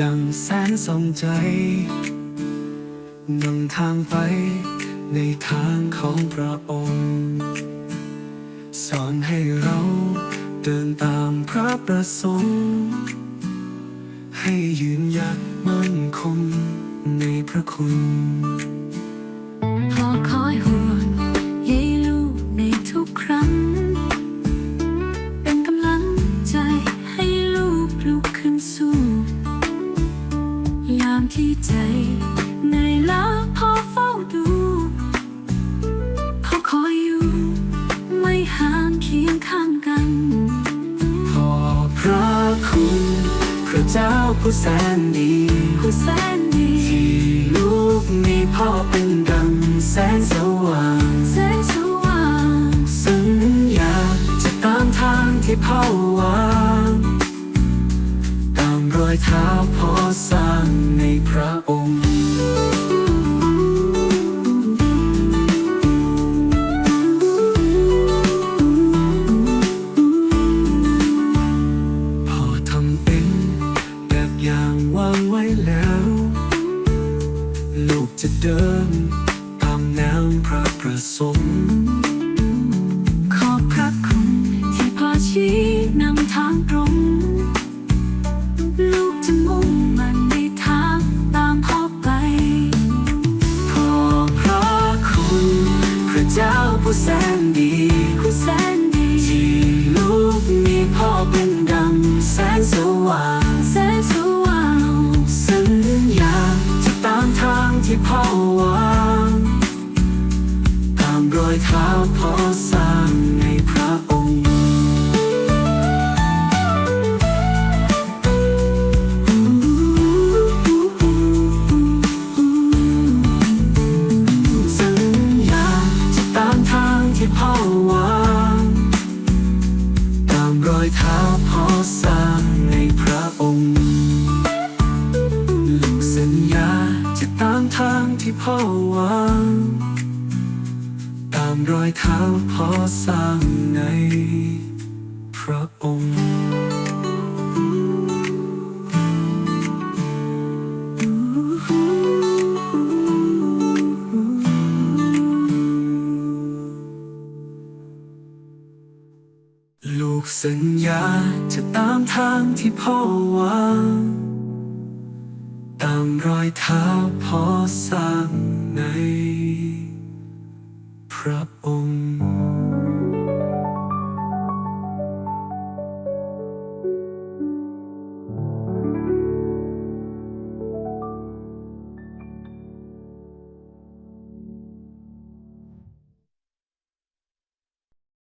ดังแสนสมใจนำทางไปในทางของพระองค์ สอนให้เราเดินตามพระประสงค์ ให้ยืนหยัดมั่นคงในพระคุณ ที่ใจเหนื่อยล้าพ่อเฝ้าดูพ่อคอยอยู่ ไม่ห่างเคียงข้างกันขอบพระคุณพระเจ้าผู้แสนดีผู้แสนดีที่ลูกมีพ่อเป็นดังแสงสว่างแสงสว่างสัญญาจะตามทางที่พ่อวางตามรอยเท้า แล้ว ลูกจะเดิน ตามแนวพระประสงค์ขอบพระคุณที่พาชี้นำทางตรง ลูกจะมุ่งมันในทางตามพ่อไปขอบพระคุณ พระเจ้าผู้แสนดี ที่พ่อวางตามรอยเท้าพ่อส พ่อวางตามรอยเท้าพ่อสร้างในพระองค์ลูกสัญญาจะตามทางที่พ่อวางามรอยเท้าพอสร้างใน พระองค์